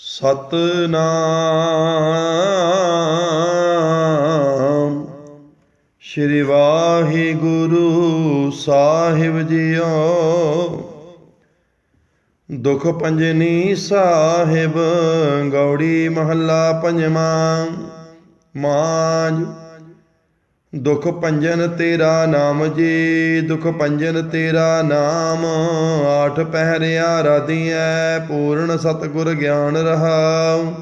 ਸਤਨਾਮ। ਸ਼੍ਰੀ ਵਾਹਿਗੁਰੂ ਸਾਹਿਬ ਜੀਓ। ਦੁਖ ਪੰਜਨੀ ਸਾਹਿਬ ਗੌੜੀ ਮਹੱਲਾ ਪੰਜਵਾਂ। ਮਾਜ ਦੁਖ ਪੰਜਨ ਤੇਰਾ ਨਾਮ ਜੀ, ਦੁਖ ਪੰਜਨ ਤੇਰਾ ਨਾਮ। ਆਠ ਪਹਿਰਿਆ ਰਾਧੀਐ ਪੂਰਨ ਸਤਗੁਰ ਗਿਆਨ ਰਹਾਉ।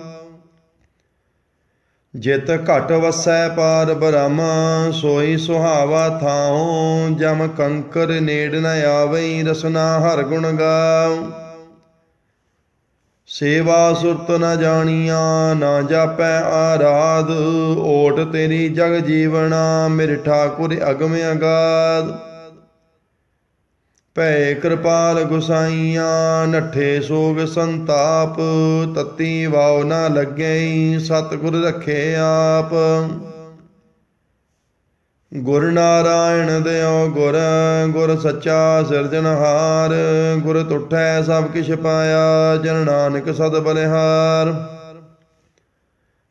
ਜਿਤ ਘਟ ਵਸੈ ਪਾਰ ਬ੍ਰਹਮ, ਸੋਈ ਸੁਹਾਵਾ ਥਾਉ। ਜਮ ਕੰਕਰ ਨੇੜ ਨ ਆਵਈ, ਰਸਨਾ ਹਰ ਗੁਣ ਗਾਉ। ਸੇਵਾ ਸੁਰਤ ਨ ਜਾਣੀਆਂ, ਨਾ ਜਾਪੈ ਆਰਾਧ। ਓਟ ਤੇਰੀ ਜਗ ਜੀਵਣਾ ਮੇਰੇ ਠਾਕੁਰ ਅਗਮ ਅਗਾਦ ਭੈ ਕਿਰਪਾਲ ਗੁਸਾਈਆਂ, ਨੱਠੇ ਸੋਗ ਸੰਤਾਪ। ਤਤੀ ਵਾਉ ਨਾ ਲੱਗੈ ਸਤਿਗੁਰ ਰਖੇ ਆਪ। ਗੁਰ ਨਾਰਾਇਣ ਦਿਓ ਗੁਰ ਗੁਰ ਸੱਚਾ ਸਿਰਜਣਹਾਰ ਗੁਰ ਤੁਠੈ ਸਭ ਕਿਛ ਪਾਇਆ, ਜਨ ਨਾਨਕ ਸਦ ਬਲਿਹਾਰ।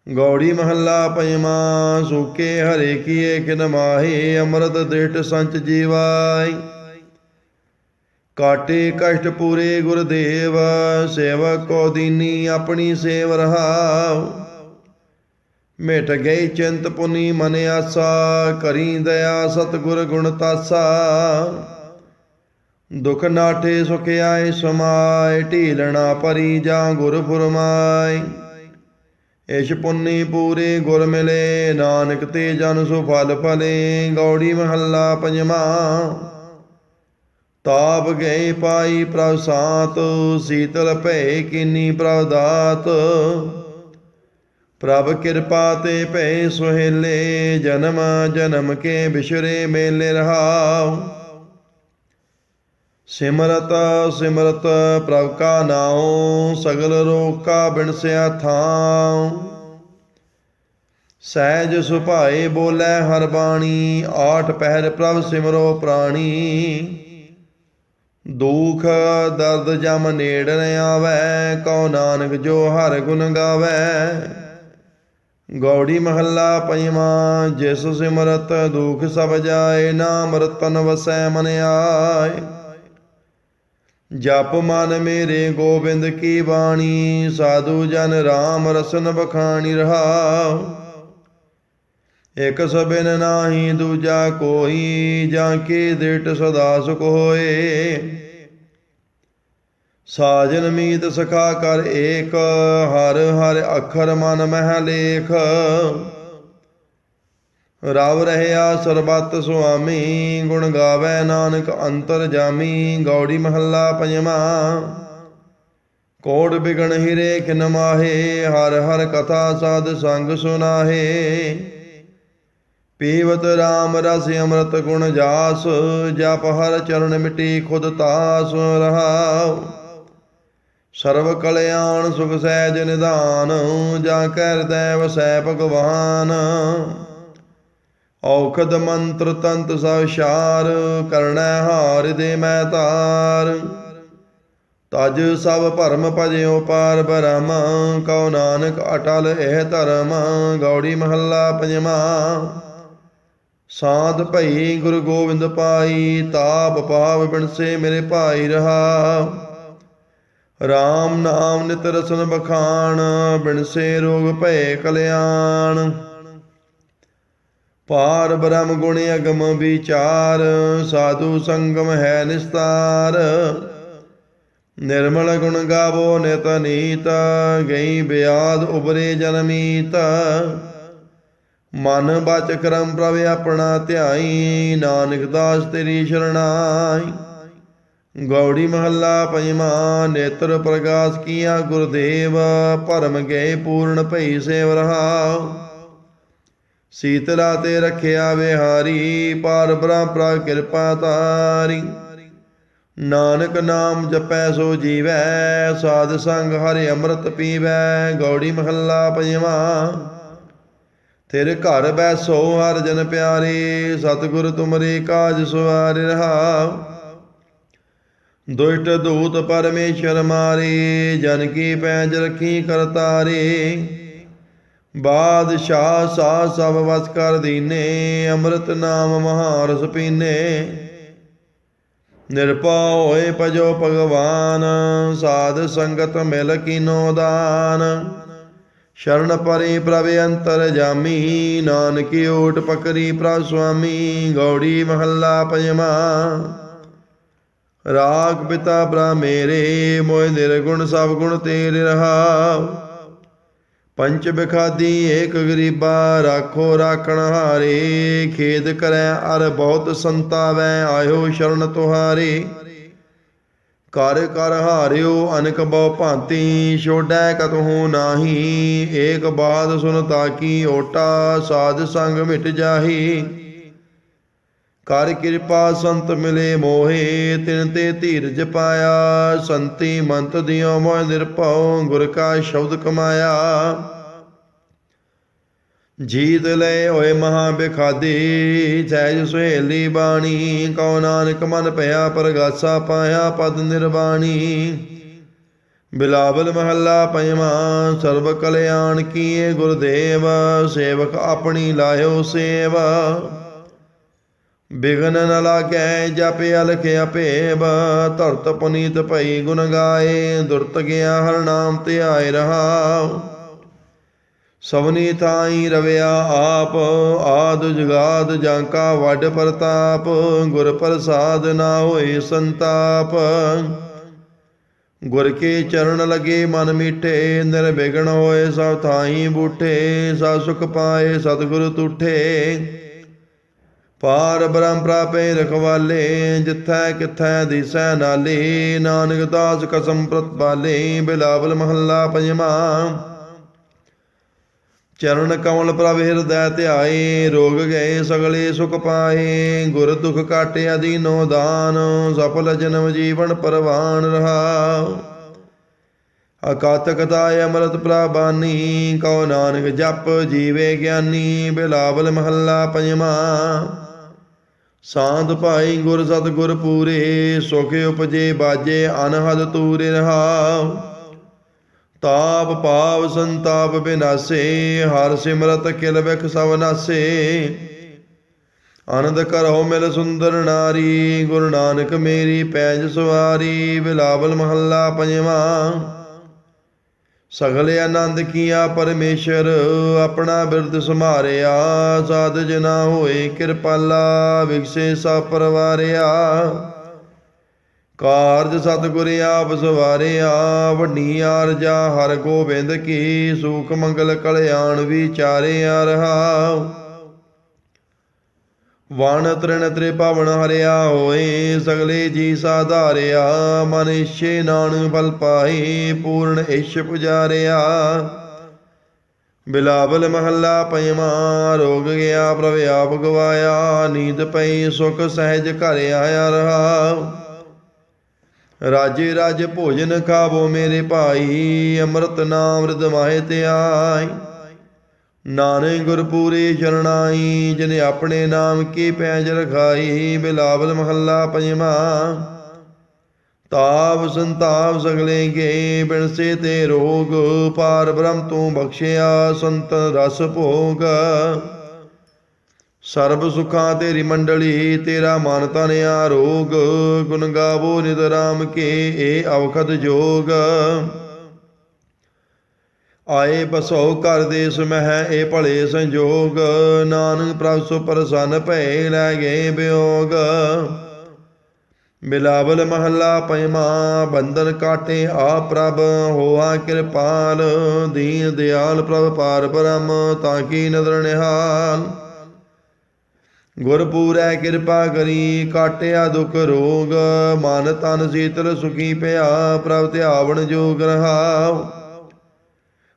ਗੌੜੀ ਮਹੱਲਾ ਪੰਜਵਾਂ ਸੂਕੇ ਹਰੇ ਕੀਏ ਕਿਨ ਮਾਹੀ, ਅੰਮ੍ਰਿਤ ਦੇਟ ਸੰਚ ਜੀਵਾਈ। ਕਾਟੇ ਕਸ਼ਟ ਪੂਰੇ ਗੁਰਦੇਵ, ਸੇਵਕ ਕੋ ਦੀਨੀ ਆਪਣੀ ਸੇਵ ਰਹਾਉ। ਮਿਟ ਗਈ ਚਿੰਤ ਪੁਨੀ ਮਨ ਆਸਾ, ਕਰੀ ਦਇਆ ਸਤਿਗੁਰ ਗੁਣ ਤਾਸਾ। ਦੁਖ ਨਾਠੇ ਸੁਖ ਆਏ ਸਮਾਏ, ਢੀਲਣਾ ਪਰੀ ਜਾਂ ਗੁਰ ਫੁਰਮਾਈ ਇਸ਼ ਪੁੰਨੀ ਪੂਰੇ ਗੁਰ ਮਿਲੇ, ਨਾਨਕ ਤੇ ਜਨ ਸੁ ਫਲ ਫਲੇ ਗੌੜੀ ਮਹੱਲਾ ਪੰਜਵਾਂ। ਤਾਪ ਗਏ ਪਾਈ ਪ੍ਰਭ ਸਾਤ, ਸੀਤਲ ਭੈ ਕੀਨੀ ਪ੍ਰਭ ਦਾਤ। ਪ੍ਰਭ ਕਿਰਪਾ ਤੇ ਭੈ ਸੁਹੇਲੇ, ਜਨਮ ਜਨਮ ਕੇ ਬਿਸ਼ਰੇ ਮੇਲੇ ਰਹਾਉ। ਸਿਮਰਤ ਸਿਮਰਤ ਪ੍ਰਭ ਕਾ ਨਾਉ, ਸਗਲ ਰੋਗ ਕਾ ਬਿਨਸਿਆ ਥਾਉ। ਸਹਿਜ ਸੁਭਾਏ ਬੋਲੇ ਹਰ ਬਾਣੀ, ਆਠ ਪਹਿਰ ਪ੍ਰਭ ਸਿਮਰੋ ਪ੍ਰਾਣੀ। ਦੁਖ, ਦਰਦ ਜਮ ਨੇੜ ਨ ਆਵੈ, ਕਉ ਨਾਨਕ ਜੋ ਹਰ ਗੁਣ ਗਾਵੈ। ਗੌੜੀ ਮਹੱਲਾ ਪੰਜਵਾਂ ਜਿਸ ਸਿਮਰਤ ਦੁਖ ਸਭ ਜਾਏ, ਨਾਮ ਰਤਨ ਵਸੈ ਮਨ ਆਏ। ਜਪ ਮਨ ਮੇਰੇ ਗੋਬਿੰਦ ਕੀ ਬਾਣੀ, ਸਾਧੂ ਜਨ RAM ਰਸਨ ਬਖਾਣੀ ਰਹਾਉ। ਇਕ ਸਬਿਨ ਨਾਹੀ ਦੂਜਾ ਕੋਈ, ਜਾਂ ਕੇ ਦਿਟ ਸਦਾ ਸੁਖ ਹੋਏ। ਸਾਜਨ ਮੀਤ ਸਖਾ ਕਰ ਏਕ, ਹਰ ਹਰ ਅਖਰ ਮਨ ਮਹਿ ਲੇਖ। ਰਵ ਰਹਿਆ ਸਰਬਤ ਸੁਆਮੀ, ਗੁਣ ਗਾਵੇ ਨਾਨਕ ਅੰਤਰ ਜਾਮੀ, ਗੌੜੀ ਮਹੱਲਾ ਪੰਜਵਾਂ। ਕੋੜ ਬਿਗਣ ਹਿਰੇ ਕਿਨ ਮਾਹੇ, ਹਰ ਹਰ ਕਥਾ ਸਾਧ ਸੰਗ ਸੁਨਾਹੇ। ਪੀਵਤ RAM ਰਸ ਅੰਮ੍ਰਿਤ ਗੁਣ ਜਾਸ, ਜਪ ਹਰ ਚਰਨ ਮਿਟੀ ਖੁਦ ਤਾਸ ਰਹਾਉ। ਸਰਬ ਕਲਿਆਣ ਸੁਖ ਸਹਿਜ ਨਿਧਾਨ, ਜਾ ਕਹਿ ਵਸੈ ਭਗਵਾਨ। ਔਖਦ ਮੰਤਰ ਤੰਤ ਸਭ ਸ਼ਾਰ ਕਰਣੈ ਹਾਰ ਦੇ ਮੈਂ ਤਾਰ। ਤਜ ਸਭ ਭਰਮ ਭਜਿਓ ਪਾਰ ਬ੍ਰਹਮ, ਕਉ ਨਾਨਕ ਅਟਲ ਇਹ ਧਰਮ, ਗੌੜੀ ਮਹੱਲਾ ਪੰਜਵਾਂ। ਸਾਧ ਭਈ ਗੁਰੂ ਗੋਬਿੰਦ ਪਾਈ, ਤਾਪ ਪਾਪ ਬਿਨਸੇ ਮੇਰੇ ਭਾਈ ਰਹਾ। RAM ਨਾਮ ਨਿਤ ਰਸਨ ਬਖਾਨ ਬਿਨਸੇ ਰੋਗ ਭਏ ਕਲਿਆਣ। ਪਾਰ ਬ੍ਰਹਮ ਗੁਣ ਅਗਮ ਵਿਚਾਰ, ਸਾਧੂ ਸੰਗਮ ਹੈ ਨਿਸਤਾਰ। ਨਿਰਮਲ ਗੁਣ ਗਾਵੋ ਨਿਤ ਨੀਤ, ਗਈ ਬਿਆਦ ਉਬਰੇ ਜਨਮੀਤ ਮਨ ਬਚ ਕਰਮ ਪ੍ਰਭ ਆਪਣਾ ਧਿਆਈ, ਨਾਨਕ ਦਾਸ ਤੇਰੀ ਸ਼ਰਣਾਈ। ਗੌੜੀ ਮਹੱਲਾ ਪੰਜਵਾਂ, ਨੇਤਰ ਪ੍ਰਕਾਸ਼ ਕੀਆ ਗੁਰਦੇਵ, ਭਰਮ ਗਏ ਪੂਰਨ ਭਈ ਸੇਵ ਰਹਾਉ। ਸੀਤਲਾ ਤੇ ਰਖਿਆ ਵਿਹਾਰੀ, ਪਾਰ ਬ੍ਰਹਮ ਪ੍ਰਭ ਕਿਰਪਾ ਤਾਰੀ। ਨਾਨਕ ਨਾਮ ਜਪੈ ਸੋ ਜੀਵੈ, ਸਾਧ ਸੰਗ ਹਰਿ ਅੰਮ੍ਰਿਤ ਪੀਵੈ, ਗੌੜੀ ਮਹੱਲਾ ਪੰਜਵਾਂ। ਤੇਰੇ ਘਰ ਬੈਸੋ ਹਰ ਜਨ ਪਿਆਰੇ, ਸਤਿਗੁਰ ਤੁਮਰੇ ਕਾਜ ਸਵਾਰ ਰਹਾਉ। ਦੁਸ਼ਟ ਦੂਤ ਪਰਮੇਸ਼ਰ ਮਾਰੇ, ਜਨ ਕੀ ਪੈਜ ਰਖੀ ਕਰਤਾਰੇ ਬਾਦਸ਼ਾਹ ਸਾ ਸਭ ਵਸ ਕਰ ਦੀਨੇ, ਅੰਮ੍ਰਿਤ ਨਾਮ ਮਹਾਰਸ ਪੀਨੇ। ਨਿਰਭਉ ਹੋਏ ਭਜੋ ਭਗਵਾਨ, ਸਾਧ ਸੰਗਤ ਮਿਲ ਕੀਨੋ ਦਾਨ। ਸ਼ਰਨ ਪਰੇ ਪ੍ਰਭ ਅੰਤਰ ਜਾਮੀ, ਨਾਨਕੀ ਓਟ ਪਕਰੀ ਪ੍ਰਭ ਸੁਆਮੀ, ਗੌੜੀ ਮਹੱਲਾ ਪੰਜਵਾ ਰਾਗ ਪਿਤਾ ਬ੍ਰਾ ਮੇਰੇ ਮੋਇ ਨਿਰਗੁਣ ਸਭ ਗੁਣ ਤੇਰੇ ਰਹਾਉ ਪੰਚ ਬਿਖਾਦੀ ਏਕ ਗਰੀਬਾ, ਰਾਖੋ ਰਾਖਣ ਹਾਰੇ। ਖੇਦ ਕਰੈ ਅਰ ਬਹੁਤ ਸੰਤਾਵੈ, ਆਇਓ ਸ਼ਰਨ ਤੁਹਾਰੇ। ਕਰ ਕਰ ਹਾਰਿਓ, ਅਨਕ ਬਹੁ ਭਾਂਤੀ, ਛੋੜੈ ਕਤਹੂ ਨਾਹੀ। ਏਕ ਬਾਦ ਸੁਨ ਤਾਕੀ, ਓਟਾ ਸਾਧ ਸੰਗ ਮਿਟ ਜਾਹੀ। ਕਰ ਕਿਰਪਾ ਸੰਤ ਮਿਲੇ ਮੋਹੇ, ਤਿਨ ਤੇ ਧੀਰਜ ਪਾਇਆ। ਸੰਤੀ ਮੰਤ ਦਿਓ ਮੋਇ ਨਿਰਭਉ, ਗੁਰ ਕਾ ਸ਼ਬਦ ਕਮਾਇਆ। ਜੀਤ ਲੈ ਹੋਏ ਮਹਾ ਬਿਖਾਦੀ ਸਹਿਜ ਸੁਹੇਲੀ ਬਾਣੀ, ਕਉ ਨਾਨਕ ਮਨ ਭਇਆ ਪਰਗਾਸਾ ਪਾਇਆ ਪਦ ਨਿਰਵਾਣੀ। ਬਿਲਾਵਲ ਮਹੱਲਾ ਪੰਜਵਾਂ, ਸਰਬ ਕਲਿਆਣ ਕੀਏ ਗੁਰਦੇਵ, ਸੇਵਕ ਆਪਣੀ ਲਾਇਓ ਸੇਵਾ। ਬਿਗਨ ਨ ਲਾਗੈ ਜਪਿ ਅਲਖ ਅਪੇਬ ਧਰਤ ਪੁਨੀਤ ਭਈ ਗੁਣ ਗਾਏ, ਦੁਰਤ ਗਿਆ ਹਰ ਨਾਮ ਧਿਆਏ ਰਹਾਉ। ਸਵਨੀ ਥਾਈ ਰਵਿਆ ਆਪ, ਆਦ ਜੁਗਾਦ ਜਾਂਕਾ ਵੱਡ ਪ੍ਰਤਾਪ, ਗੁਰ ਪ੍ਰਸਾਦ ਨਾ ਹੋਏ ਸੰਤਾਪ। ਗੁਰ ਕੇ ਚਰਨ ਲਗੇ ਮਨ ਮੀਠੇ, ਨਿਰਵਿਘਨ ਹੋਏ ਸਭ ਥਾਈ ਬੂਠੇ, ਸਭ ਸੁਖ ਪਾਏ ਸਤਿਗੁਰ ਤੁਠੇ। ਪਾਰ ਬ੍ਰਹਮ ਪ੍ਰਾਪੇ ਰਖਵਾਲੇ, ਜਿਥੈ ਕਿਥੈ ਦਿਸੈ ਨਾਲੇ, ਨਾਨਕ ਦਾਸ ਕਸਮ ਪ੍ਰਤਪਾਲੇ ਬਿਲਾਵਲ ਮਹੱਲਾ ਪੰਜਵਾਂ। ਚਰਨ ਕਮਲ ਪ੍ਰਭ ਹਿਰਦੈ ਧਿਆਏ, ਰੋਗ ਗਏ ਸਗਲੇ ਸੁਖ ਪਾਏ, ਗੁਰ ਦੁਖ ਕਾਟਿਆ ਦੀਨੋ ਦਾਨ, ਸਫਲ ਜਨਮ ਜੀਵਨ ਪਰਵਾਨ ਰਹਾਉ। ਅਕਾਤ ਕਥਾਇ ਅੰਮ੍ਰਿਤ ਪ੍ਰਬਾਨੀ ਕਉ ਨਾਨਕ ਜਪ ਜੀਵੇ ਗਿਆਨੀ, ਬਿਲਾਵਲ ਮਹੱਲਾ ਪੰਜਵਾਂ। ਸਾਧ ਭਾਈ ਗੁਰ ਸਤਿਗੁਰ ਪੂਰੇ, ਸੁਖ ਉਪਜੇ ਬਾਜੇ, ਅਨਹਦ ਤੂਰੇ ਰਹਾਉ। ਤਾਪ ਪਾਪ ਸੰਤਾਪ ਬਿਨਾਸੇ, ਹਰ ਸਿਮਰਤ ਕਿਲ ਵਿਖ ਸਭ ਨਾਸੇ। ਆਨੰਦ ਕਰੋ ਮਿਲ ਸੁੰਦਰ ਨਾਰੀ, ਗੁਰੂ ਨਾਨਕ ਮੇਰੀ ਪੈਜ ਸਵਾਰੀ, ਬਿਲਾਵਲ ਮਹੱਲਾ ਪੰਜਵਾਂ। ਸਗਲੇ ਆਨੰਦ ਕੀਆ ਪਰਮੇਸ਼ਰ, ਆਪਣਾ ਬਿਰਦ ਸਮਾਰਿਆ ਸਾਧ ਜਨਾ ਹੋਏ ਕਿਰਪਾਲਾ ਵਿਗਸੇ ਸਾ ਪਰਵਾਰਿਆ। ਕਾਰਜ ਸਤਿਗੁਰ ਆਪ ਸਵਾਰਿਆ, ਵੱਡੀ ਆਰਜਾ ਹਰ ਗੋਬਿੰਦ ਕੀ, ਸੂਖ ਮੰਗਲ ਕਲਿਆਣ ਵਿਚਾਰਿਆ ਰਹਾਉ ਵਣ ਤ੍ਰਿਣ ਤ੍ਰਿ ਪਵਨ ਹਰਿਆ ਹੋਏ, ਸਗਲੇ ਜੀ ਸਾਧਾਰਿਆ, ਮਨ ਇਛੇ ਨਾਨ ਬਲ ਪਾਏ ਪੂਰਨ ਇਛ ਪੁਜਾਰਿਆ। ਬਿਲਾਵਲ ਮਹੱਲਾ ਪੰਜਵਾਂ, ਰੋਗ ਗਿਆ ਪ੍ਰਭ ਆਪ ਗਵਾਇਆ, ਨੀਂਦ ਪਈ ਸੁਖ ਸਹਿਜ ਘਰ ਆਇਆ ਰਹਾ। ਰਾਜੇ ਰਾਜ ਭੋਜਨ ਖਾਵੋ ਮੇਰੇ ਭਾਈ, ਅੰਮ੍ਰਿਤ ਨਾਮ ਰਿਦ ਮਾਹੇ ਧਿਆਈ ਨਾਨਕ ਗੁਰਪੂਰੇ ਚਰਣਾਈ ਜਿਨੇ ਆਪਣੇ ਨਾਮ ਕੀ ਪੈਜ ਰਖਾਈ, ਬਿਲਾਵਲ ਮਹੱਲਾ ਪੰਜਵਾਂ। ਤਾਪ ਸੰਤਾਪ ਸਗਲੇ ਗੇ ਬਿਨਸੇ ਤੇ ਰੋਗ ਪਾਰ ਬ੍ਰਹਮ ਤੂੰ ਬਖਸ਼ਿਆ, ਸੰਤ ਰਸ ਭੋਗ। ਸਰਬ ਸੁਖਾਂ ਤੇਰੀ ਮੰਡਲੀ, ਤੇਰਾ ਮਨ ਤਨਿਆ ਰੋਗ ਗੁਣ ਗਾਵੋ ਨਿਤ ਰਾਮ ਕੇ ਏ ਅਵਖਦ ਜੋਗ। ਆਏ ਬਸੋ ਘਰ ਦੇ ਮਹਿ ਏ ਭਲੇ ਸੰਜੋਗ। ਨਾਨਕ ਪ੍ਰਭ ਸੁ ਪ੍ਰਸੰਨ ਭਏ ਲੈ ਗਏ ਬਿਯੋਗ ਬਿਲਾਵਲ ਮਹੱਲਾ ਪੰਜਵਾਂ ਬੰਧਨ ਕਾਟੇ ਆ ਪ੍ਰਭ, ਹੋਆ ਕਿਰਪਾਲ। ਦੀਨ ਦਿਆਲ ਪ੍ਰਭ ਪਾਰ ਬ੍ਰਹਮ, ਤਾਂ ਕੀ ਨਦਰ ਨਿਹਾਲ। ਗੁਰਪੂਰੈ ਕਿਰਪਾ ਕਰੀ, ਕਾਟਿਆ ਦੁਖ ਰੋਗ। ਮਨ ਤਨ ਸੀਤਲ ਸੁਖੀ ਪਿਆ, ਪ੍ਰਭ ਧਿਆਵਣ ਜੋਗ ਰਹਾਉ।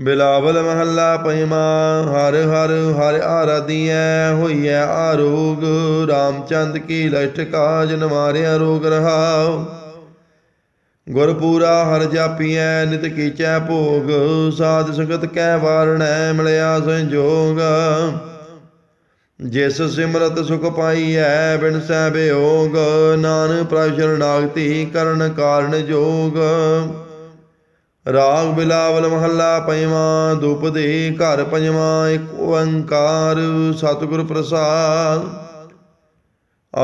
ਬਿਲਾਵਲ ਮਹੱਲਾ ਪੰਜਵਾ, ਹਰ ਹਰ ਹਰ ਆਰਾਧੀਐ, ਹੋਈਐ ਆਰੋਗ। ਰਾਮਚੰਦ ਕੀ ਲਠ ਕਾਜ ਨ ਰੋਗ ਰਹਾਉ। ਗੁਰਪੂਰਾ ਹਰ ਜਾਪੀਐ, ਨਿਤ ਕੀਚੈ ਭੋਗ। ਸਾਧ ਸੰਗਤ ਕੈ ਵਾਰਣੈ, ਮਿਲਿਆ ਸੰਜੋਗ। ਜਿਸ ਸਿਮਰਤ ਸੁਖ ਪਾਈਐ, ਬਿਨ ਸਹਿ ਬਿਯੋਗ ਨਾਨਕ ਪ੍ਰਭ ਸ਼ਰਨਾਗਤੀ ਕਰਨ ਕਾਰਨ ਜੋਗ। ਰਾਗ ਬਿਲਾਵਲ ਮਹੱਲਾ ਪੰਜਵਾਂ ਧੂਪ ਦੇ ਘਰ ਪੰਜਵਾਂ, ਇੱਕ ਓੰਕਾਰ ਸਤਿਗੁਰ ਪ੍ਰਸਾਦ।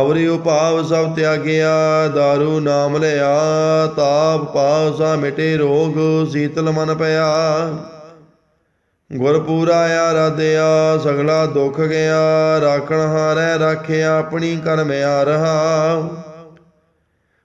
ਅਵਰਿ ਉਪਾਵ ਸਭ ਤਿਆਗਿਆ दारू ਨਾਮ ਲਿਆ, ਤਾਪ ਪਾਸਾ ਮਿਟੇ, ਰੋਗ ਸੀਤਲ ਮਨ ਪਿਆ। ਗੁਰਪੂਰਾ ਆਰਾਧਿਆ ਸਗਲਾ ਦੁੱਖ ਗਿਆ, ਰਾਖਣ ਹਾਰੈ ਰਾਖਿਆ ਆਪਣੀ ਕਰਮ ਆ ਰਹਾ।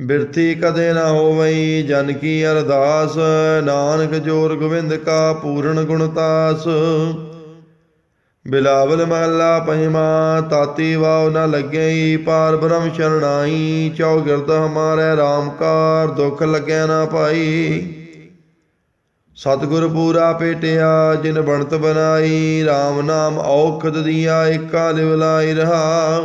ਬਿਰਥੀ ਕਦੇ ਨਾ ਹੋਵਈ, ਜਨ ਕੀ ਅਰਦਾਸ? ਨਾਨਕ ਜੋਰ ਗੋਬਿੰਦ ਕਾ ਪੂਰਨ ਗੁਣਤਾਸ ਬਿਲਾਵਲ ਮਹੱਲਾ ਪੰਜਵਾ, ਤਾਤੀ ਵਾਉ ਨ ਲੱਗਈ, ਪਾਰ ਬ੍ਰਹਮ ਸ਼ਰਣਾਈ। ਚੌਗਿਰਦ ਹਮਾਰੇ RAM ਕਾਰ, ਦੁਖ ਲੱਗਿਆ ਨਾ ਪਾਈ। ਸਤਿਗੁਰ ਪੂਰਾ ਪੇਟਿਆ, ਜਿਨ ਬਣਤ ਬਨਾਈ RAM ਨਾਮ ਔਖਦ ਦੀਆ, ਏਕਾ ਲਿਵਲਾਈ ਰਹਾ।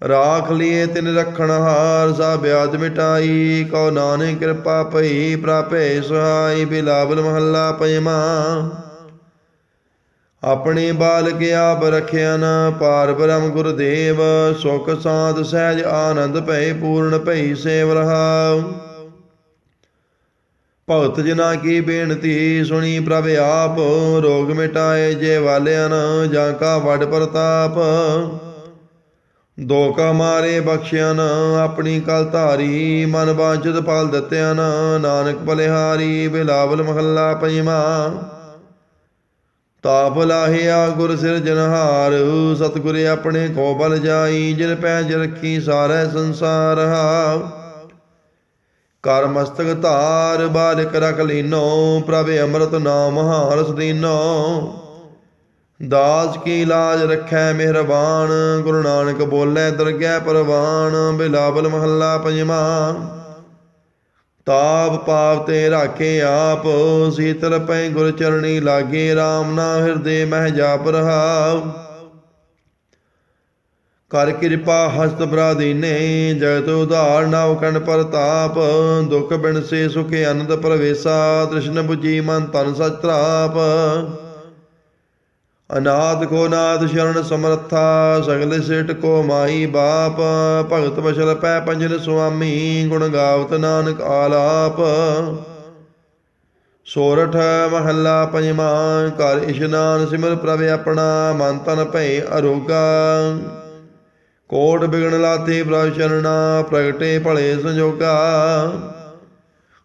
ਰਾਖ ਲਿਏ ਤਿਨ ਰਖਣ ਹਾਰ ਸਾ ਬਿਆਦ ਮਿਟਾਈ, ਕਉ ਨਾਨਕ ਕਿਰਪਾ ਭਈ ਪ੍ਰਾਪੇ ਸਹਾਈ, ਬਿਲਾਵਲ ਮਹੱਲਾ ਪੰਜਵਾ ਆਪਣੇ ਬਾਲਕ ਆਪ ਰਖਿਆ ਨ, ਪਾਰ ਬ੍ਰਹਮ ਗੁਰਦੇਵ, ਸੁਖ ਸਾਧ ਸਹਿਜ ਆਨੰਦ ਭਏ ਪੂਰਨ ਭਈ ਸੇਵ ਰਹਾ ਭਗਤ ਜਨਾ ਕੀ ਬੇਨਤੀ ਸੁਣੀ ਪ੍ਰਭ ਆਪ, ਰੋਗ ਮਿਟਾਏ ਜੇ ਵਾਲਿਆਂ ਜਾਂ ਕਾ ਵੱਡ ਪ੍ਰਤਾਪ। ਦੋ ਕਾ ਮਾਰੇ ਬਖਸ਼ਿਆਨ ਆਪਣੀ ਕਲ ਧਾਰੀ ਮਨ ਬਾਂਝਤ ਫਲ ਦਿੱਤਿਆਨ ਨਾਨਕ ਬਲਿਹਾਰੀ ਬਿਲਾਵਲ ਮਹੱਲਾ ਪੰਜਵਾ ਤਾਪ ਲਾਹਿਆ ਗੁਰ ਸਿਰਜਨਹਾਰ ਸਤਿਗੁਰ ਆਪਣੇ ਕੋ ਬਲ ਜਾਈ, ਜਿਨ ਪੈਜ ਰੱਖੀ ਸਾਰੇ ਸੰਸਾਰ ਹਾ ਕਰ ਮਸਤਕ ਧਾਰ, ਬਾਲਕ ਰਖ ਲੀਨੋ, ਪ੍ਰਭ ਅੰਮ੍ਰਿਤ ਨਾਮ ਹਾਰਸ ਦੀਨੋ। ਦਾਸ ਕੀ ਲਾਜ ਰੱਖੈ ਮਿਹਰਬਾਨ, ਗੁਰੂ ਨਾਨਕ ਬੋਲੇ, ਦਰਗਹਿ ਪਰਵਾਨ, ਬਿਲਾਵਲ ਮਹੱਲਾ ਪੰਜਵਾਂ ਤਾਪ ਪਾਪ ਤੇ ਰਾਖੇ ਆਪ, ਸੀਤਲ ਪੈ ਗੁਰ ਚਰਣੀ ਲਾਗੇ RAM ਨਾ ਹਿਰਦੇ ਮਹਿ ਜਾਪ ਰਹਾਉ। ਕਰ ਕਿਰਪਾ ਹਸਤ ਬਰਾਦੀਨੇ, ਜਗਤ ਉਧਾਰ ਨਾਉ ਕੰਡ ਪ੍ਰਤਾਪ, ਦੁਖ ਬਿਨ ਸੇ ਸੁਖ ਅਨੰਦ ਪ੍ਰਵੇਸਾ, ਤ੍ਰਿਸ਼ਨ 부ਜੀ ਮਨ ਤਨ ਸਚ ਤਰਾਪ। ਅਨਾਦ ਕੋ ਨਾਦ ਸ਼ਰਨ ਸਮਰਥਾ, ਸਗਲ ਸੇਟ ਕੋ ਮਾਈ ਬਾਪ, ਭਗਤ ਵਸ਼ਲ ਪੈ ਪੰਜਨ ਸੁਆਮੀ, ਗੁਣ ਗਾਵਤ ਨਾਨਕ ਆਲਾਪ। ਸੋਰਠ ਮਹੱਲਾ ਪੰਜਵਾ ਘਰ ਇਸ਼ਨਾਨ ਸਿਮਰ ਪ੍ਰਭ ਆਪਣਾ, ਮਨ ਤਨ ਭੈ ਅਰੋਗਾ। ਕੋਟ ਬਿਗਣ ਲਾਤੇ ਪ੍ਰਭ ਸ਼ਰਣਾ ਪ੍ਰਗਟੇ ਭਲੇ ਸੰਜੋਗਾ।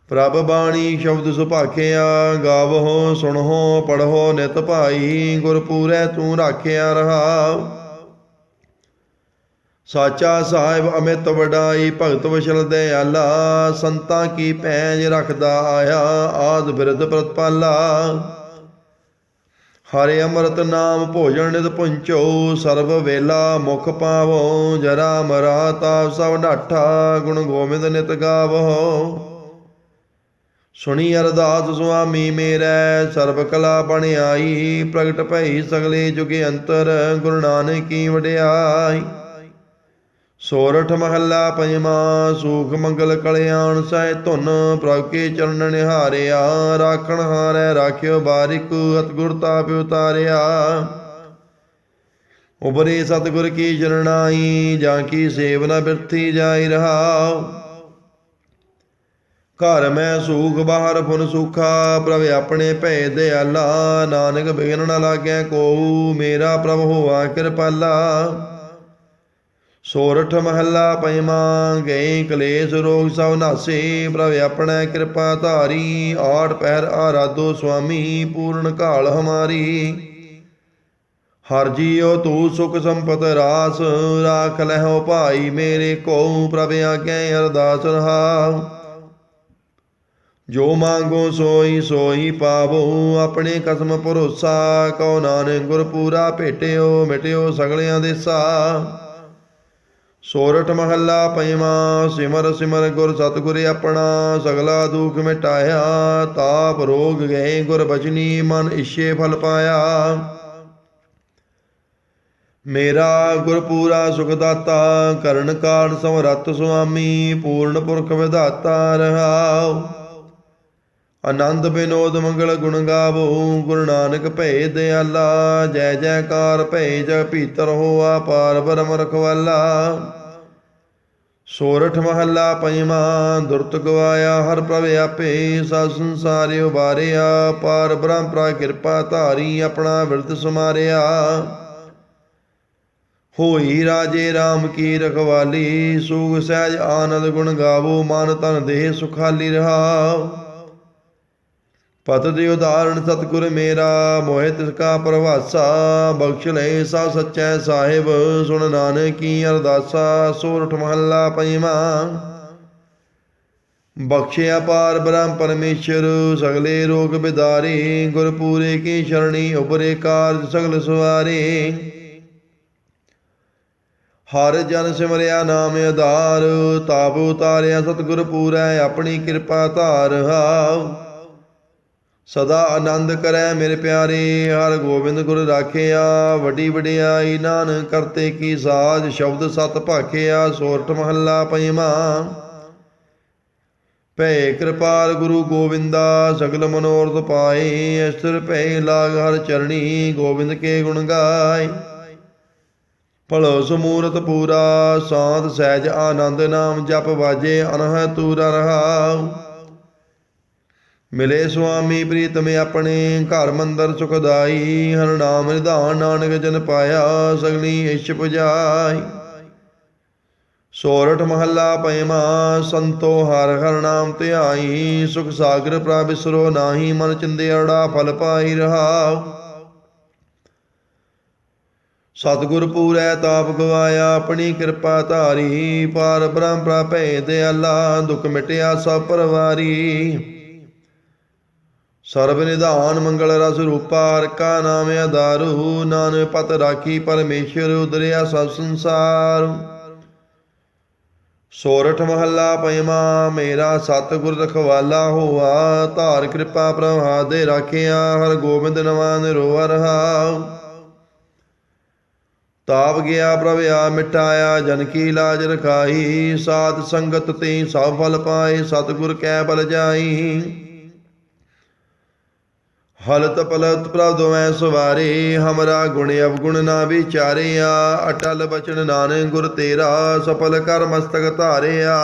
ਪ੍ਰਭ ਬਾਣੀ ਸ਼ਬਦ ਸੁਭਾਖਿਆ, ਗਾਵਹੋ, ਸੁਣਹੋ, ਪੜਹੋ, ਨਿਤ ਭਾਈ, ਗੁਰਪੂਰੈ ਤੂੰ ਰਾਖਿਆ ਰਹਾ। ਸਾਚਾ ਸਾਹਿਬ ਅਮਿਤ ਵਡਾਈ, ਭਗਤ ਵਸ਼ਲ ਦਇਆਲਾ ਸੰਤਾਂ ਕੀ ਪੈਜ ਰੱਖਦਾ ਆਇਆ, ਆਦ ਬਿਰਧ ਪ੍ਰਤਪਾਲਾ। ਹਰਿ ਅੰਮ੍ਰਿਤ ਨਾਮ ਭੋਜਨ ਨਿਤ ਪੁੰਚੋ, ਸਰਬ ਵੇਲਾ ਮੁਖ ਪਾਵੋ, ਜਰਾ ਮਰਾ ਤਾਪ ਸਭ ਢਾਠਾ ਗੁਣ ਗੋਬਿੰਦ ਨਿਤ ਗਾਵੋ ਸੁਣੀ ਅਰਦਾਸ ਸੁਆਮੀ ਮੇਰੈ ਸਰਬ ਕਲਾ ਬਣ ਪ੍ਰਗਟ ਭਈ ਸਗਲੇ ਜੁਗੇ ਅੰਤਰ, ਗੁਰੂ ਨਾਨਕ ਵਡਿਆਈ। ਸੋਰਠ ਮਹੱਲਾ ਪੰਜਵਾਂ, ਸੂਖ ਮੰਗਲ ਕਲਿਆਣ ਸਹਿ ਧੁਨ, ਪ੍ਰਭ ਕੇ ਚਰਨ ਨਿਹਾਰਿਆ, ਰਾਖਣ ਹਾਰੈ ਰਾਖਿਓ ਬਾਰਿਕ ਅਤ ਗੁਰ ਤਾਪ ਉਤਾਰਿਆ। ਉਬਰੇ ਸਤਿਗੁਰ ਕੀ ਜਰਨਾਈ ਜਾਂ ਕੀ ਸੇਵਨਾ ਬਿਰਥੀ ਜਾਈ ਰਹਾਉ। ਘਰ ਮੈਂ ਸੂਖ, ਬਾਹਰ ਫੁਨ ਸੁਖਾ, ਪ੍ਰਭ ਆਪਣੇ ਭੈ ਦਿਆਲਾ ਨਾਨਕ ਬਿਗਨ ਨ ਲਾਗੈ ਕੋ ਮੇਰਾ ਪ੍ਰਭ ਹੋਆ ਕਿਰਪਾਲਾ। ਸੋਰਠ ਮਹੱਲਾ ਪੰਜਵਾਂ ਗਏ ਕਲੇਸ਼ ਰੋਗ ਸਭ ਨਾਸੇ। ਪ੍ਰਭ ਆਪਣਾ ਕਿਰਪਾ ਧਾਰੀ ਆਠ ਪਹਿਰ ਆਰਾਧੋ ਸੁਆਮੀ, ਪੂਰਨ ਕਾਲ ਹਮਾਰੀ। ਹਰ ਜੀਉ ਤੂੰ ਸੁਖ ਸੰਪਤ ਰਾਸ, ਰਾਖ ਲਹਿਓ ਭਾਈ ਮੇਰੇ ਕੋ ਪ੍ਰਭ ਆਗੇ ਅਰਦਾਸ ਰਹਾਉ ਜੋ ਮੰਗੋ ਸੋਈ ਸੋਈ ਪਾਵੋ, ਆਪਣੇ ਕਸਮ ਭਰੋਸਾ, ਕਉ ਨਾਨਕ ਗੁਰ ਪੂਰਾ ਭੇਟਿਓ, ਮਿਟਿਓ ਸਗਲਿਆਂ ਦੇ ਸਾ ਸੋਰਠ ਮਹੱਲਾ ਪੰਜਵਾਂ ਸਿਮਰ ਸਿਮਰ ਗੁਰ ਸਤਿਗੁਰ ਆਪਣਾ, ਸਗਲਾ ਦੁਖ ਮਿਟਾਇਆ, ਤਾਪ ਰੋਗ ਗਏ ਗੁਰ ਬਚਨੀ, ਮਨ ਇਛੇ ਫਲ ਪਾਇਆ। ਮੇਰਾ ਗੁਰ ਪੂਰਾ ਸੁਖ ਦਾਤਾ, ਕਰਨ ਕਾਲ ਸਮਰੱਥ ਸੁਆਮੀ, ਪੂਰਨ ਪੁਰਖ ਵਿਧਾਤਾ ਰਹਾਉ। ਆਨੰਦ ਬਿਨੋਦ ਮੰਗਲ ਗੁਣ ਗਾਵੋ, ਗੁਰੂ ਨਾਨਕ ਭੈ ਦਿਆਲਾ ਜੈ ਜੈਕਾਰ ਭੈ ਜਗ ਭੀਤਰ ਹੋਆ ਪਾਰ ਬ੍ਰਹਮ ਰਖਵਾਲਾ। ਸੋਰਠ ਮਹੱਲਾ ਪੰਜਵਾਂ, ਦੁਰਤ ਗਵਾਇਆ ਹਰ ਪ੍ਰਭ ਆਪੇ, ਸਭ ਸੰਸਾਰਿ ਉਬਾਰਿਆ, ਪਾਰ ਬ੍ਰਹਮ ਪ੍ਰਾ ਕਿਰਪਾ ਧਾਰੀ ਆਪਣਾ ਵਿਰਤ ਸਮਾਰਿਆ। ਹੋਈ ਰਾਜੇ RAM ਕੀ ਰਖਵਾਲੀ, ਸੂਗ ਸਹਿਜ ਆਨੰਦ ਗੁਣ ਗਾਵੋ, ਮਨ ਤਨ ਦੇਹ ਸੁਖਾਲੀ ਰਹਾਉ ਪਤ ਦੇ ਉਦਾਹਰਣ ਸਤਿਗੁਰ ਮੇਰਾ ਮੋਹਿ ਤਿਸ ਕਾ ਪ੍ਰਵਾਸਾ, ਬਖਸ਼ ਲੈ ਸਾ ਸਚੈ ਸਾਹਿਬ, ਸੁਣ ਨਾਨਕ ਕੀ ਅਰਦਾਸਾ ਸੋਰਠ ਮਹੱਲਾ ਪੰਜਵਾਂ ਬਖਸ਼ਿਆ ਪਾਰ ਬ੍ਰਹਮ ਪਰਮੇਸ਼ਰ, ਸਗਲੇ ਰੋਗ ਬਿਦਾਰੇ, ਗੁਰਪੂਰੇ ਕੀ ਸ਼ਰਣੀ ਉਬਰੇ ਕਾਰਜ ਸਗਲ ਸਵਾਰੇ ਹਰ ਜਨ ਸਿਮਰਿਆ ਨਾਮ ਆਧਾਰ, ਤਾਪ ਉਤਾਰਿਆ ਸਤਿਗੁਰ ਪੂਰੈ, ਆਪਣੀ ਕਿਰਪਾ ਧਾਰ ਹਾਉ ਸਦਾ ਆਨੰਦ ਕਰੈ ਮੇਰੇ ਪਿਆਰੇ, ਹਰ ਗੋਬਿੰਦ ਗੁਰ ਰਾਖਿਆ। ਵੱਡੀ ਵਡਿਆਈ ਨਾਨਕ ਕਰਤੇ ਕੀ ਸਾਜ, ਸ਼ਬਦ ਸਤ ਭਾਖਿਆ, ਸੋਰਠ ਮਹੱਲਾ ਪੰਜਵਾਂ ਭੈ ਕਿਰਪਾਲ ਗੁਰੂ ਗੋਬਿੰਦਾ, ਸਗਲ ਮਨੋਰਥ ਪਾਏ ਅਸਰ ਭੈ ਲਾਗ ਹਰ ਚਰਣੀ, ਗੋਬਿੰਦ ਕੇ ਗੁਣ ਗਾਏ। ਭਲੋ ਸਮੂਰਤ ਪੂਰਾ, ਸਾਧ ਸਹਿਜ ਆਨੰਦ ਨਾਮ ਜਪ ਵਾਜੇ, ਅਨਹ ਤੂਰਾ ਰਹਾਉ। ਮਿਲੇ ਸੁਆਮੀ ਪ੍ਰੀਤਮ ਆਪਣੇ ਘਰ ਮੰਦਰ ਸੁਖਦਾਈ ਹਰ ਨਾਮ ਨਿਧਾਨ ਨਾਨਕ ਜਨ ਪਾਇਆ, ਸਗਲੀ ਇਛ ਪੁਜਾਈ। ਸੋਰਠ ਮਹੱਲਾ ਪੰਜਵਾਂ ਸੰਤੋ ਹਰ ਹਰ ਨਾਮ ਧਿਆਈ, ਸੁਖ ਸਾਗਰ ਪ੍ਰਭਿਸਰੋ ਨਾਹੀ, ਮਨ ਚਿੰਦਿਆੜਾ ਫਲ ਪਾਈ ਰਹਾਉ। ਸਤਿਗੁਰ ਪੂਰੈ ਤਾਪ ਗਵਾਇਆ, ਆਪਣੀ ਕਿਰਪਾ ਧਾਰੀ ਪਾਰ ਬ੍ਰਹਮ ਪ੍ਰਭੈ ਦਿਆਲਾ ਦੁਖ ਮਿਟਿਆ ਸਭ ਪਰਵਾਰੀ। ਸਰਬ ਨਿਧਾਨ ਮੰਗਲ ਰਸ ਰੂਪਾ ਹਰ ਕਾ ਨਾਮ ਆਧਾਰੂ, ਨਾਨਕ ਪਤ ਰਾਖੀ ਪਰਮੇਸ਼ਰ ਉਦਰਿਆ ਸਭ ਸੰਸਾਰ। ਸੋਰਠ ਮਹੱਲਾ ਪੰਜਵਾਂ ਮੇਰਾ ਸਤਿਗੁਰ ਰਖਵਾਲਾ ਹੋਆ, ਧਾਰ ਕਿਰਪਾ ਪ੍ਰਭਾਦੇ ਰਾਖਿਆ, ਹਰ ਗੋਬਿੰਦ ਨਵਾਨ ਰੋਵ ਰਹਾਉ ਤਾਪ ਗਿਆ ਪ੍ਰਭ ਆ, ਮਿਟਾਇਆ, ਜਨ ਕੀ ਲਾਜ ਰਖਾਈ, ਸਾਧ ਸੰਗਤ ਤੇ ਸਭ ਫਲ ਪਾਏ, ਸਤਿਗੁਰ ਕੈ ਬਲ ਜਾਈ। ਹਲਤ ਪਲਤ ਪ੍ਰਭ ਦੋਵੇਂ ਸਵਾਰੇ, ਹਮਰਾ ਗੁਣ ਅਵਗੁਣ ਨਾ ਵਿਚਾਰਿਆ। ਅਟਲ ਬਚਨ ਨਾਨਕ ਗੁਰ ਤੇਰਾ, ਸਫਲ ਕਰ ਮਸਤਕ ਧਾਰਿਆ।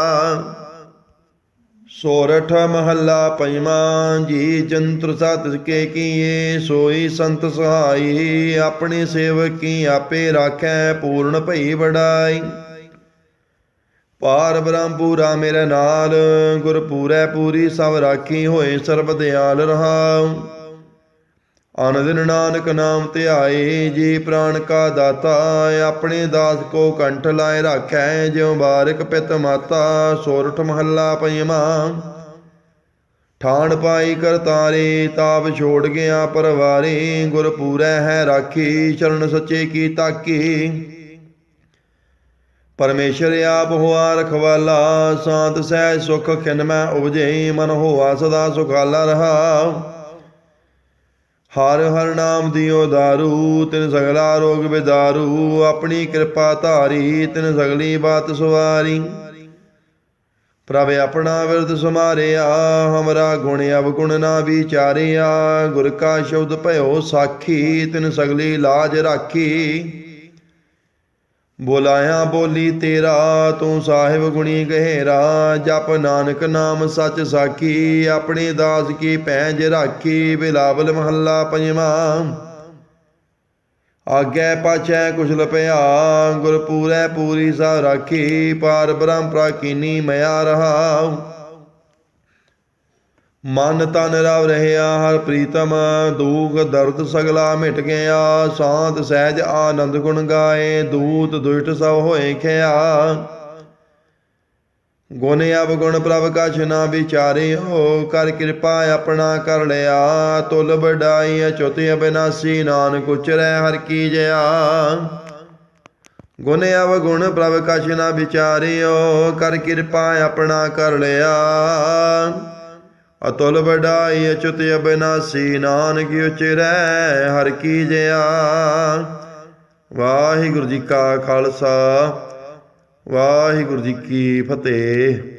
ਸੋਰਠ ਮਹੱਲਾ ਪੰਜਵਾਂ ਜੀ ਜੰਤਰ ਸਤ ਕੇ ਕੀਏ, ਸੋਈ ਸੰਤ ਸਹਾਈ, ਆਪਣੇ ਸੇਵਕ ਕੀ ਆਪੇ ਰਾਖੈ, ਪੂਰਨ ਭਈ ਵਡਾਈ। ਪਾਰ ਬ੍ਰਹਮ ਪੂਰਾ ਮੇਰੇ ਨਾਲ ਗੁਰ ਪੂਰੈ ਪੂਰੀ ਸਭ ਰਾਖੀ ਹੋਏ, ਸਰਬ ਦਿਆਲ ਰਹਾਉ। ਅਨੰਦਨ ਨਾਨਕ ਨਾਮ ਧਿਆਏ ਜੀ ਪ੍ਰਾਨ ਕਾ ਦਾਤਾ, ਆਪਣੇ ਦਾਸ ਕੋ ਕੰਠ ਲਾਏ ਰਾਖੈ, ਜਿਉ ਬਾਰਕ ਪਿਤ ਮਾਤਾ, ਸੋਰਠ ਮਹੱਲਾ ਪੰਜਵਾਂ ਠਾਣ ਪਾਈ ਕਰਤਾਰੇ ਤਾਪ ਛੋੜ ਗਿਆ ਪਰਵਾਰੇ, ਗੁਰ ਪੂਰੈ ਹੈ ਰਾਖੀ ਸ਼ਰਨ ਸੱਚੇ ਕੀ ਤਾਕੀ। ਪਰਮੇਸ਼ਰ ਆਪ ਹੋਆ ਰਖਵਾਲਾ, ਸਾਤ ਸਹਿ ਸੁਖ ਖਿਨ ਮੈਂ ਉਪਜੇ, ਮਨ ਹੋਆ ਸਦਾ ਸੁਖਾਲਾ ਰਹਾ। ਹਰ ਹਰ ਨਾਮ ਦਿਓ ਦਾਰੂ, ਤਿਨ ਸਗਲਾ ਰੋਗ ਵਿਦਾਰੂ ਆਪਣੀ ਕਿਰਪਾ ਧਾਰੀ, ਤਿਨ ਸਗਲੀ ਬਾਤ ਸਵਾਰੀ। ਪ੍ਰਭ ਆਪਣਾ ਵਿਰਦ ਸਮਾਰਿਆ ਹਮਰਾ ਗੁਣ ਅਵਗੁਣ ਨਾ ਵਿਚਾਰਿਆ, ਗੁਰ ਕਾ ਸ਼ਬਦ ਭਇਓ ਸਾਖੀ, ਤਿਨ ਸਗਲੀ ਲਾਜ ਰਾਖੀ। ਬੋਲਾਇਆ, ਬੋਲੀ ਤੇਰਾ, ਤੂੰ ਸਾਹਿਬ ਗੁਣੀ ਗਹਿਰਾ, ਜਪ ਨਾਨਕ ਨਾਮ ਸੱਚ ਸਾਖੀ, ਆਪਣੇ ਦਾਸ ਕੀ ਪੈਂਜ ਰਾਖੀ, ਬਿਲਾਵਲ ਮਹੱਲਾ ਪੰਜਵਾਂ। ਆਗੇ ਪਾਛੈ ਕੁਸ਼ਲ ਪਿਆ, ਗੁਰਪੂਰੈ ਪੂਰੀ ਸਾ ਰਾਖੀ, ਪਾਰ ਬ੍ਰਹਮ ਪ੍ਰਾਕੀਨੀ ਮਿਆ ਰਹਾ ਮਨ ਤਨ ਰਵ ਰਹਿਆ, ਹਰ ਪ੍ਰੀਤਮ ਦੂਖ ਦਰਦ ਸਗਲਾ ਮਿਟ ਗਿਆ। ਸਾਧ ਸਹਿਜ ਆਨੰਦ ਗੁਣ ਗਾਏ, ਦੂਤ ਦੁਸ਼ਟ ਸਭ ਹੋਏ ਖਿਆ। ਗੁਣ ਅਬ ਗੁਣ ਪ੍ਰਭ ਕਛ ਨਾ ਵਿਚਾਰਿਓ, ਕਰ ਕਿਰਪਾ ਆਪਣਾ ਕਰ ਲਿਆ। ਤੁਲ ਬਡਾਈ ਅਚੁਤ ਅਬਿਨਾਸੀ, ਨਾਨਕ ਉਚਰੈ ਹਰ ਕੀ ਜਇਆ ਗੁਣ ਅਬ ਗੁਣ ਪ੍ਰਭ ਕਛ ਨਾ ਵਿਚਾਰਿਓ, ਕਰ ਕਿਰਪਾ ਆਪਣਾ ਕਰ ਲਿਆ। ਅਤੁਲ ਬਡਾਈ ਅਚੁਤ ਅਬਿਨਾਸੀ, ਨਾਨਕ ਉਚਰੈ, ਹਰ ਕੀ ਜਇਆ ਵਾਹਿਗੁਰੂ ਜੀ ਕਾ ਖਾਲਸਾ, ਵਾਹਿਗੁਰੂ ਜੀ ਕੀ ਫਤਿਹ।